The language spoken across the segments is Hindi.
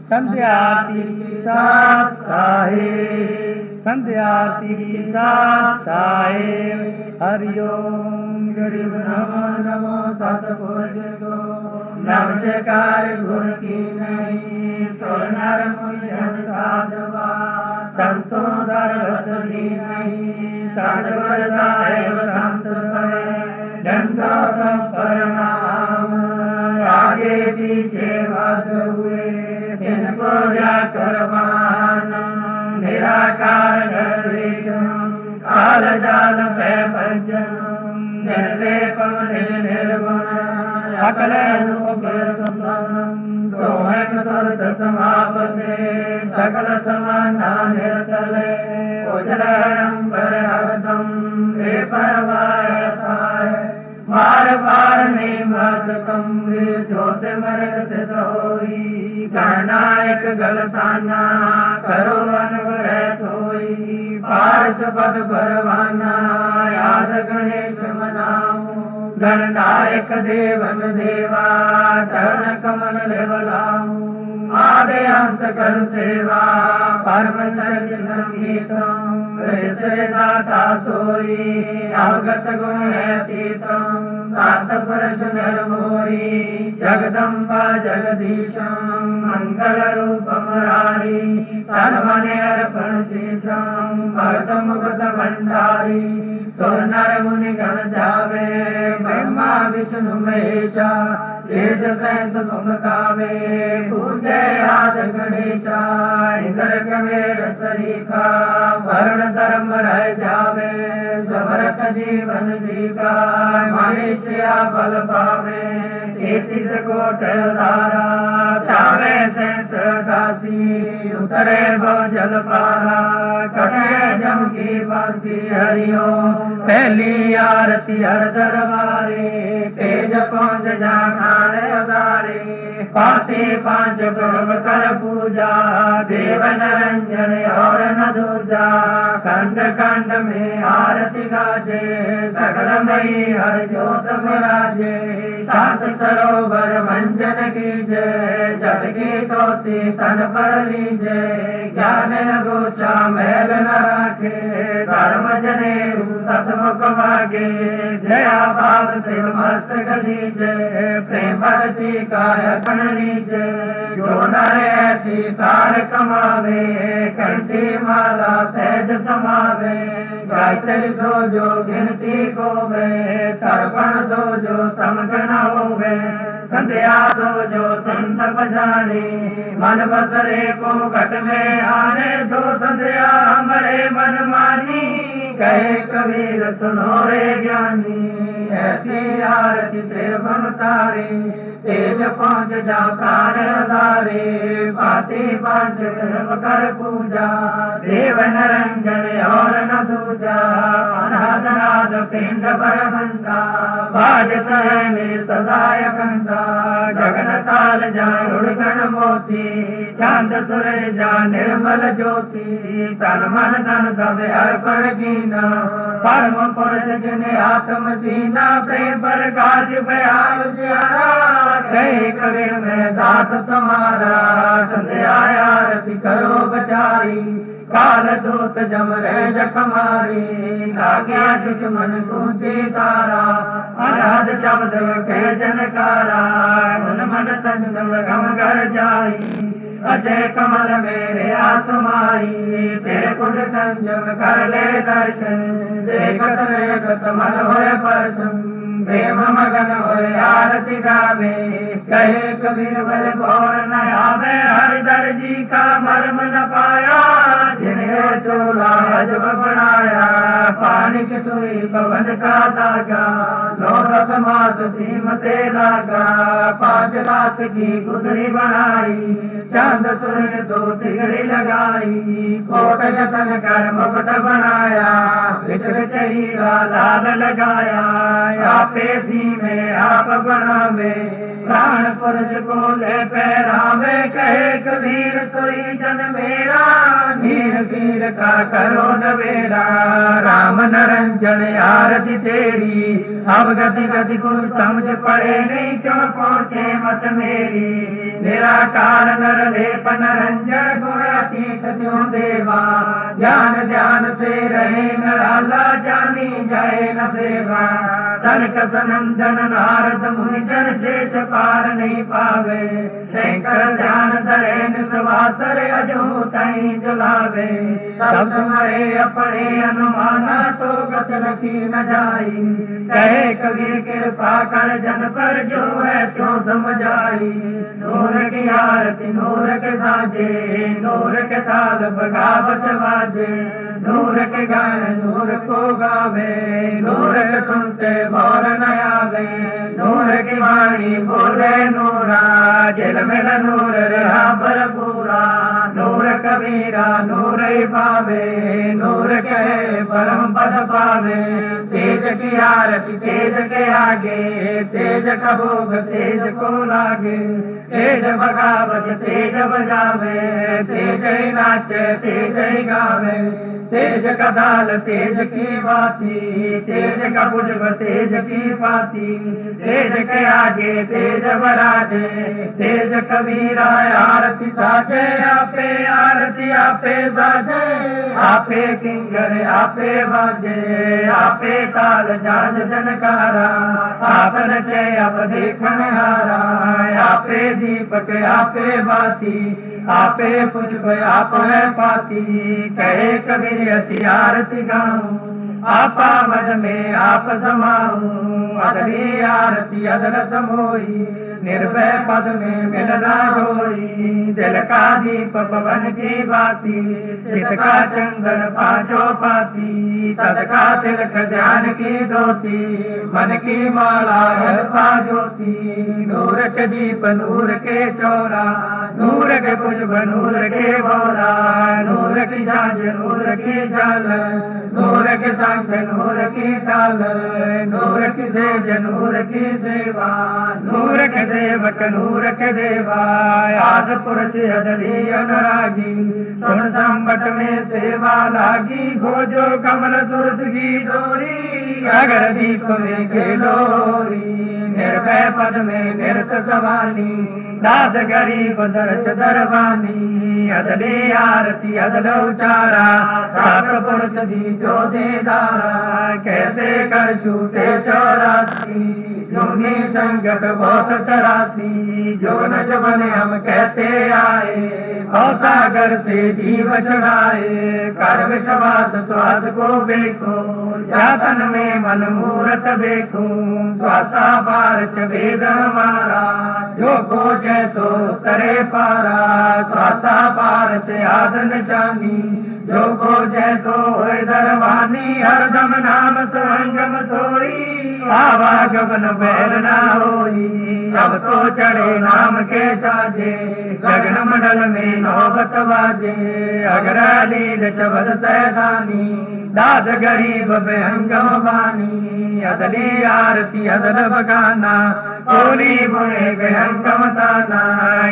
संध्या की साथ साहेब संध्या की साथ साहेब हरिओम गरीब नमो नमो सतपुरुष को नमस्कार गुरु की नहीं सोनार मुनि साधवा। संतों सर्वसती नहीं सतगुर साहेब संत सहे दंडोतम परनाम आगे पीछे मत हुए जाकर निराकार निर्विष काल जाल पे निर्लेपम रूप संतम सोहक समापते, सकल समाना निर्तले उजलंबर हरदम बेपरवायताय मार पार नहीं मत तुम जो से मरद सिद्ध होई गणनायक गलताना करो अनुग्रह सोई पारस पद परवाना याद गणेश मनाऊ गणनायक देवन देवा चरण कमल लेवलाऊ आदे अंत कर सेवा परम शक्ति संगीतम से दाता सोई अवगत गुण है अतीतम जगदम्बा जगदीशम मंगल रूप मुरारी अर्पण शीशम भरत मुगत भंडारी नर मुनि गण जावे ब्रह्मा, विष्णु, महेशा शेष सहस तुम गावे पूजे आद गणेशा इंद्र कमेर सरीखा वर्ण धर्म रह जावे समरथ जीवन जीवा मनुष्य बल पावे तेतीस कोट धारा तावे से सदासी, उतरे बजल पारा कटे जम की बासी हरिओ, पहली आरती हर दरबारी, तेज पहुँच जा प्राण अदारे पाते पाँच गर्भ कर पूजा, देव नरंजन और न दूजा खंड खंड में आरती गाजे सकल मई हर ज्योत विराजे सात सरोवर मंजन की जय जग की तोती तन पर लीजे। ज्ञान गोचा मैल न राखे धर्म जने सतमुख मागे दया भाव तिल मस्तक दीजे प्रेम भक्ति काय खन लीजे जो नर ऐसी कार कमावे कंठी माला सहज समावे गायत्री सो जो गिनती को वे तर्पण सो जो तमक न होवे संध्या सो जो संत पछाड़ी मन बसरे को घट में आने, सो संध्या हमारे मन मानी। कहे कबीर, सुनो रे ज्ञानी, ऐसी आरती त्रिभुवन तारे। तेज पहुँच जा प्राण धारे पाती पाँच धर्म कर पूजा देव नरंजन और न दूजा अनाथ नाथ पिंड पर भंडा बाजत है में सदाय कंडा जगन ताल जाय उड़गण मोती चाँद सुरे जा निर्मल ज्योति तन मन धन सब अर्पण कीना परम पुरुष जिने आत्म जीना प्रेम प्रकाश प्यारा कबीर में दास तुम्हारा। संध्या आरती करो बचारी। काल दूत जम रहे जखमारी लागे सुषमन गूंजे तारा। अनाथ शब्द के जनकारा। मन मन संजम गम घर जाई। अजय कमल मेरे आसमाई तेरे कुंड संजम कर ले दर्शन। देखत देखत मन होए परसम प्रेम मगन होए आरती गावे कहे कबीर बल गौर न आवे हरिधर जी का मर्म न पाया। जिन्हें चोला अजब बनाया, पानी की सुई पवन का धागा नौ दस मास सीम से लागा, पाँच रात की गुदरी बनाई। चाँद सूर्य दो तिगड़ी लगाई, कोट जतन कर मुकुट बनाया। बिच बिच हीरा लाल लगाया, आपे सी में आप बनावे, प्राण पुरुष को ले पैरावे, कहे कबीर सोई जन मेरा, नीर सिर का करो नवेरा राम नरंजन आरती तेरी, अब गति गति को समझ पड़े नहीं, क्यों पहुँचे मत मेरी? निराकार नर लेप नरंजन रंजन गुण अतीत त्यों देवा, ज्ञान ध्यान से रहे नराला, जानी जाए न सेवा, सनक सनंदन नारद मुनि जन शेष पार नहीं पावे शंकर ध्यान धरे निसवासर अजो तई जुलावे। सब सुमरे अपने अनुमाना तो गत लखी न जाई कहे कबीर कृपा कर जन पर जो है त्यों समझाई नूर की आरती नूर के साजे नूर के ताल बगावत बाजे। नूर के गान नूर को गावे, नूर सुनते भौर नूर की वाणी बोले नूरा जल मेरा नूर रहा भरपूरा। नूर कबीरा नूर पावे, नूर कहे परम पद पावे। तेज की आरती, तेज के आगे, तेज का तेज को लागे। तेज बगावत, तेज बजावे, तेज ही नाचे, तेज ही गावे। तेज का दाल तेज की बाती, तेज का पुष्प तेज की पाती। तेज के आगे, तेज बराजे, तेज कबीरा आरती साजे आपे आरती आपे साजे, आपे किंगर, आपे बाजे, आपे ताल जाज जनकारा आप नचे आप देखन हारा आपे दीपक, आपे बाती, आपे पुष्प आप पाती, कहे कबीर असी आरती गाऊं। आपा मद में आप समाऊं। अदली आरती अदर समोई। निर्भय पद में मिलना होई दिल का दीप पवन की बाती। चित का चंदन पाँचों पाती। तद का तिलक ध्यान की धोती। मन की माला है पाजोती नूर के दीप, नूर के चौरा। नूर के पुष्प, नूर के बोरा नूर की जाँच, नूर की जाल, नूर के संख, नूर की टाल, नूर की सेज, नूर की सेवा, नूर के सेवक, नूर के देवा। आज पुरुष अदली अनुरागी सुन संबट में सेवा लागी। खोजो कमल सुरत की डोरी, अगर दीप में खेलोरी। निर्भय पद में निरत सवानी, दास गरीब दरच दरबानी अदले आरती, अदल उचारा, सात पुरुष दी जो दे दारा, कैसे कर छूटे चौरासी? जोनी संकट बहुत तरासी, जो न जबन हम कहते आए। सागर से जीव छुड़ाए कर विश्वास श्वास को बेको यातन में मन मूरत बेको श्वासा पारस वेद हमारा। जो को जैसो तरे पारा श्वासा पार से आद निशानी जो को जैसो होए दरबानी हरदम नाम सुहंगम सोई। आवागमन बैर ना होई, अब तो चढ़े नाम के साजे। गगन मंडल में नौबत बाजे अगर लील शबद सैदानी। दास गरीब बेहंगम बानी अदली आरती अदल बगाना, बोली बुने बेहंगम ताना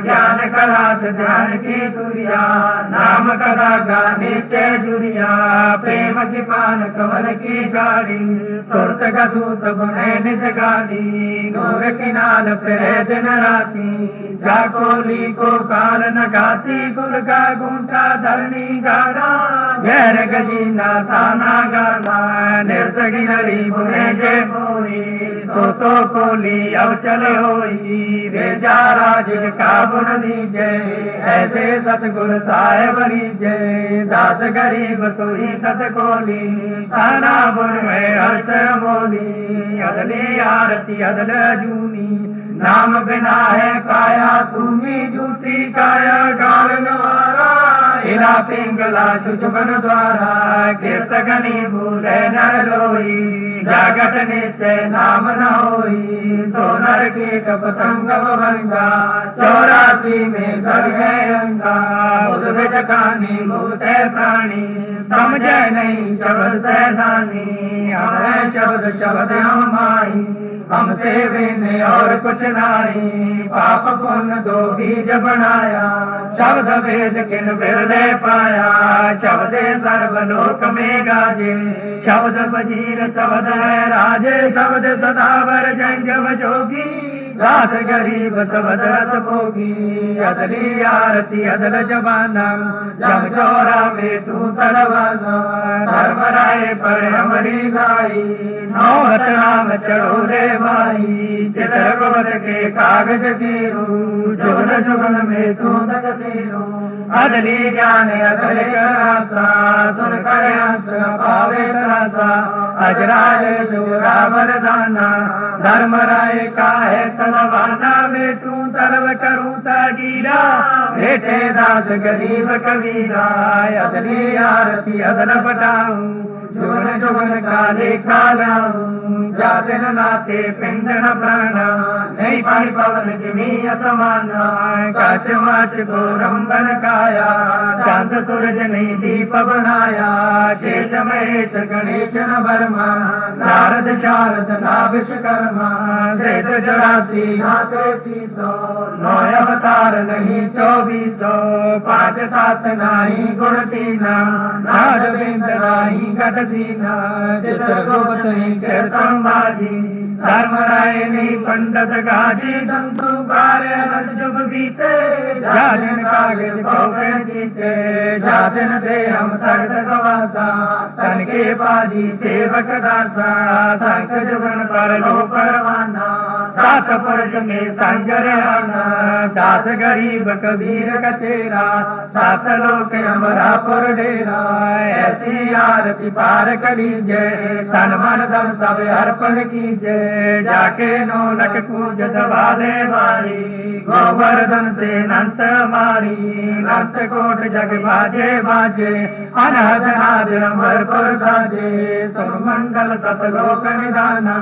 ज्ञान कला से ध्यान की दुरिया नाम कला गाने चे जुरिया प्रेम की पान कमल की गाड़ी, सुरत का सूत बुने निज गाड़ी नूर की नाल फिरे दिन राती जाकोली को काल न गाती, गुर का गुंटा धरणी गाड़ा। गैर गजीना ताना गाना निर्तगी नरी बुने जे कोई सो तो कोली अब चले होई रे जा राज का बुन दीजे ऐसे सतगुर साहेब रीजे दास गरीब सोई सत कोली ताना बुन में हर्ष मोली अदली आरती अदल जूनी नाम बिना है काया सुनी झूठी काया गाल नवारा इला पिंगला सुषुमन द्वारा कीर्तगनी भूले नर लोई जागट नीचे नाम न होई। सोनर कीट पतंग भंगा चौरासी में दर गए अंगा। उद्भिज खानी भूते प्राणी, समझे नहीं शब्द सैदानी। हमें शब्द शब्द हम माई हमसे बिन और कुछ नाही। पाप पुण्य दो बीज बनाया, शब्द वेद किन बिरले पाया। शब्द सर्वलोक में गाजे, शब्द वज़ीर शब्द राजे शब्द सदावर जंगम जोगी। दास गरीब सबद रस भोगी, अदली आरती, अदल जबाना जम चोरा बेटू तलवाना, धर्म राय पर हमारी लाई नौहत नाम चढ़ो रे भाई चित्र गोबत के कागज़ की रू जुगन में तू तक अदली ज्ञान अदल करासा सुन कर हंस पावे तरासा अजराल जुरा वरदाना धर्म राय का है बेटू तरव करूँ तगीरा। बेटे दास गरीब कबीरा आरती अदल पटाऊं जुगन जुगन काले कालाऊं जातन नाते पिंड न प्राण, नहीं पानी पवन जिमी असमान। काच माच गोरंबन काया, चाँद सूरज नहीं दीप बनाया। शेष महेश गणेश न वर्मा नारद शारद ना विश्वकर्मा श्वेत चौरासी नाते तीसो नौ अवतार नहीं, चौबीसो, पाँच तात नाही, गुण तीना, नाद बिंद नाही, घट सीना, चित्र गोपत नहीं कीर्तन बाजी। धर्म राय नहीं पंडित गाजी दंतु कार्य रज जुग बीते। जा दिन कागज़ कौकन जीते जा दिन दे हम तख्त गवासा तन के बाजी सेवक दासा। संख जुगन पर लो परवाना। सात पुरज में संजर आना। दास गरीब कबीर कचेरा। सात लोक अमरापुर डेरा। ऐसी आरती पार कली जय तन मन धन सब अर्पण की जय जाके नौलक कूज दबाले मारी। गोवर्धन से नंत मारी। नंत कोट जग बाजे बाजे। अनहद नाद अमरपुर साजे। सुर मंडल सतलोक निदाना।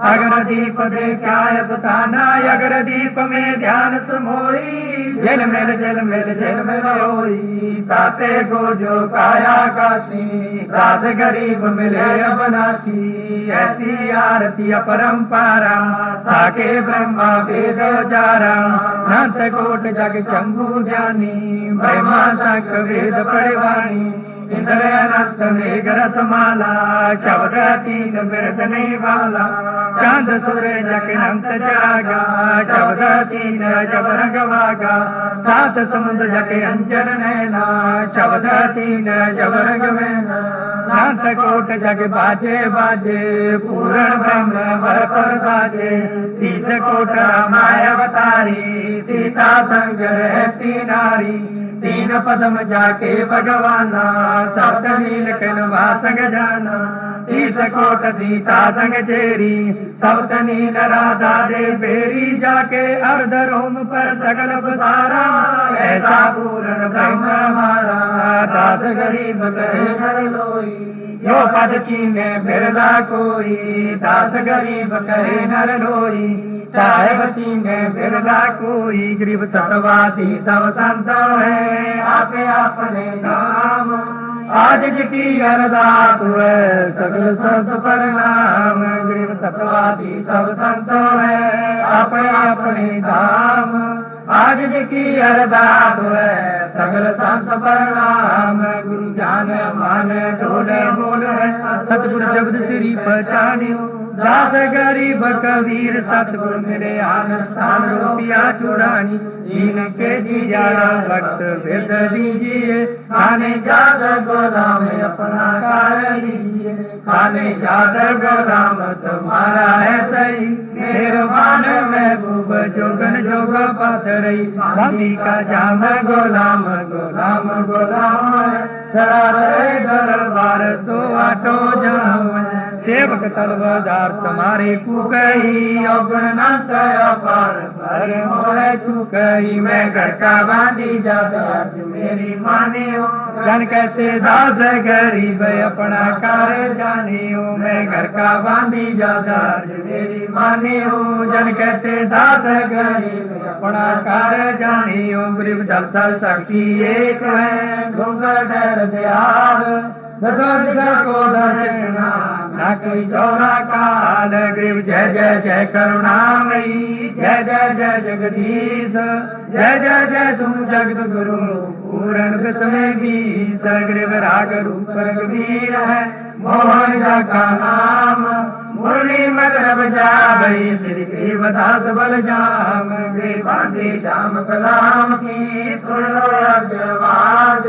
अगर दीप देखाय सुताना। अगर दीप में ध्यान समोई जल मिल जल मिल जल मिल होई ताते को जो काया काशी। दास गरीब मिले अबनाशी ऐसी आरती अपरंपारा ताके ब्रह्मा वेद चारा नंत कोट जग शंभु ज्ञानी, ब्रह्मा तक वेद पड़वाणी इंद्र मेघ शब्द तीन नहीं वाला चाँद सूरज अनंत जागा, शब्द तीन जब रंग वागा, सात समुद्र जग अंजन नैना, शब्द तीन जब रंग नाथ कोट जग बाजे बाजे, पूर्ण ब्रह्म भर पर साजे। तीस कोट रामाय अवतारी, सीता संग रहती नारी। तीन पदम जाके भगवाना सप्त नील कनवा संग जाना, तीस कोट सीता संग चेरी, सप्त नील राधा दे बेरी जाके अर्ध रोम पर सकल सारा ऐसा पूर्ण ब्रह्म हमारा दास गरीब कहे नर लोई जो पद चीने बिरला कोई, दास गरीब कहे नर लोई। साहेब चीने बिरला कोई गरीब सतवादी, सब संत है। आपे अपने नाम। आज की अरदास है सगल संत प्रणाम गरीब सतवादी, सब संत है अपने अपने धाम आज की अरदास है सगल संत प्रणाम गुरु ज्ञान मान, ढोले बोल है, सतगुरु शब्द तेरी पहचानियो। दास गरीब कबीर, सतगुरु मिले आन स्थान रुपया चुड़ानी। इनके जी जारा वक्त बिरद दीजिए। खाने जाद गोलाम अपना कार लीजिए। खाने जाद गोलाम तुम्हारा है सही। मेहरबान महबूब, जोगन जोग पत रही। का जाम, गोलाम गोलाम गोलाम। खड़ा रहे दरबार सो आटो जाम सेवक तलवादार तुम्हारे कुकई अगुण नाथ अपार पर मोरे चुकई मैं घर का बांधी जाता आज मेरी माने हो जन कहते दास गरीब अपना कार जाने हो मैं घर का बांधी जाता आज मेरी माने हो जन कहते दास गरीब अपना कार जाने हो गरीब दल दल साक्षी एक है डूंगर डर दयाल दसो दिशा को दक्षिणा न कोई चौरा काल ग्रीव जय जय जय करुणामयी जय जय जय जगदीश जय जय जय तुम जगत गुरु पूरण वित में भी सग्रीव राग रूप रघुवीर है मोहन का नाम मुरली मगर बजा भई श्री ग्रीवदास बल जाम ग्रीवादी जाम कलाम की सुन लो आवाज़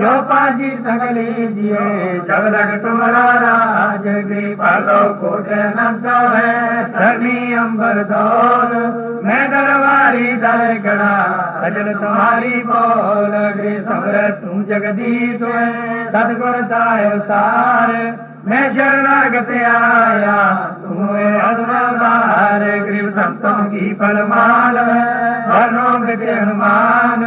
जो पाजी सगली जिए जब लग तुम्हारा राज कृपा लो कोट अनंत है धरनी अंबर दौर मैं दरबारी दर गड़ा अजल तुम्हारी बोल गृह समरथ तू जगदीश है सतगुर साहेब सार मैं शरणागत आया तुम्हें अद्भुतार गरीब संतों की परमाल वर्णों के हनुमान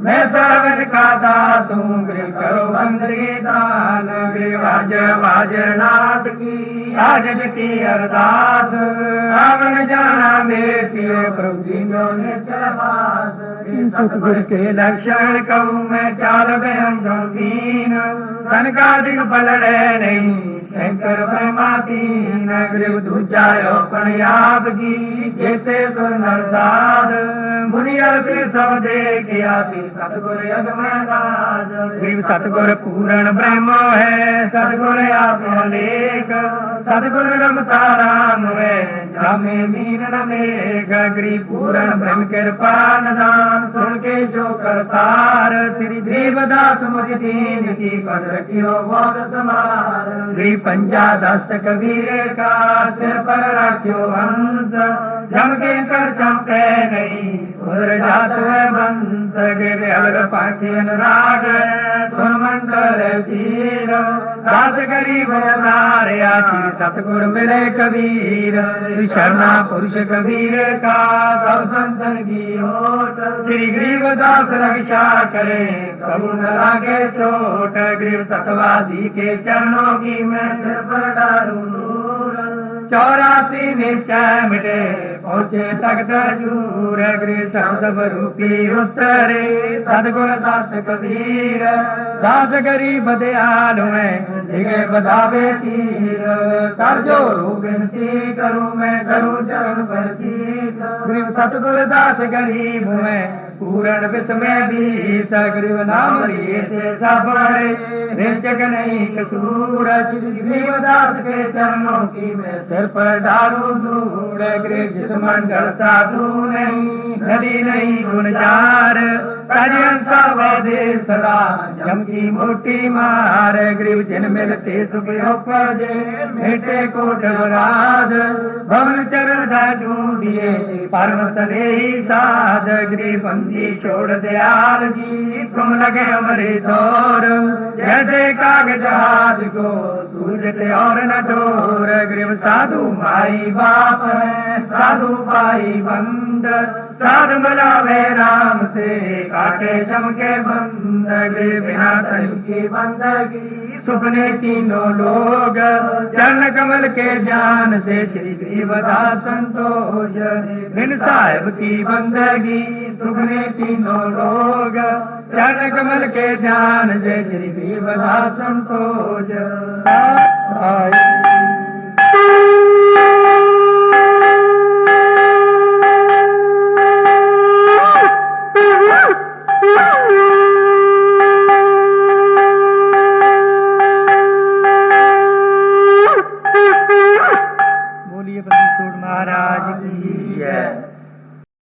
मैं सावन का दास हूँ गरीब करो बंदगी दान गरीब आज बाज नाथ की आज की अरदास रावण जाना बेटी प्रभु दीनों ने चलवास सतगुर के लक्षण कहूँ मैं चार बेंगीन सनकादिक पलड़े नहीं शंकर ब्रह्मादीन गृह दूजायो पणयाब की जेते सुर नरसाद मुनिया से सब देख आसी सतगुर अगमराज गृह सतगुर पूर्ण ब्रह्म है सतगुर आप लेख सतगुर रमता राम है जामे मीन नमे गगरी पूरण ब्रह्म कृपाल दान सुन के शो करतार। श्री ग्रीवदास मुझ दीन की पद रखियो बहुत समार। श्री पंजा दस्त कबीर का सिर पर रखियो हंस। जम के कर चमके नहीं। उधर जात है बंस गृह अलग पाखी अनुराग सुन मंडल तीर दास गरीब उदार आसी सतगुर मिले कबीर शरणा पुरुष कबीर का सब संतन की ओट। श्री ग्रीवदास रक्षा करे कबू न लागे चोट। ग्रीव सतवादी के चरणों की मैं सिर पर डालू। धूल चौरासी निश्चय मिटे पहुँचे तख्त जूर गृह सब सब रूपी उतरे सदगुर सात कबीर दास गरीब दयालु में दिगे बधावे तीर कर जो रू विनती करूँ मैं धरूं चरण पर शीस गरीब पूर्ण विश्व भी सगरीब नाम लिए से सब बड़े रेचक नहीं कसूर गरीबदास के चरणों की मैं सिर पर डालू धूड़ गृह जिस मंडल साधु नहीं, नदी नहीं वैदे सदा, जम की मोटी मार। गरीब जिन मिलते सुख उपजे मेटे कोट राध भवन चरण ढूंढिए परम सने ही साध। गरीब बंदी छोड़ दयाल जी तुम लगे हमारे दौर जैसे कागज़ हाथ को सूझते और न डोर गरीब साधु माई बाप है साधु भाई बंद साध मिलावे राम से काटे जम के बंद गरीब बिना तल की बंदगी सुखने तीनों लोग। चरण कमल के ध्यान से श्री ग्रीवदा संतोष। बिन साहेब की बंदगी सुखने तीनों लोग। चरण कमल के ध्यान से श्री ग्रीवदा संतोष।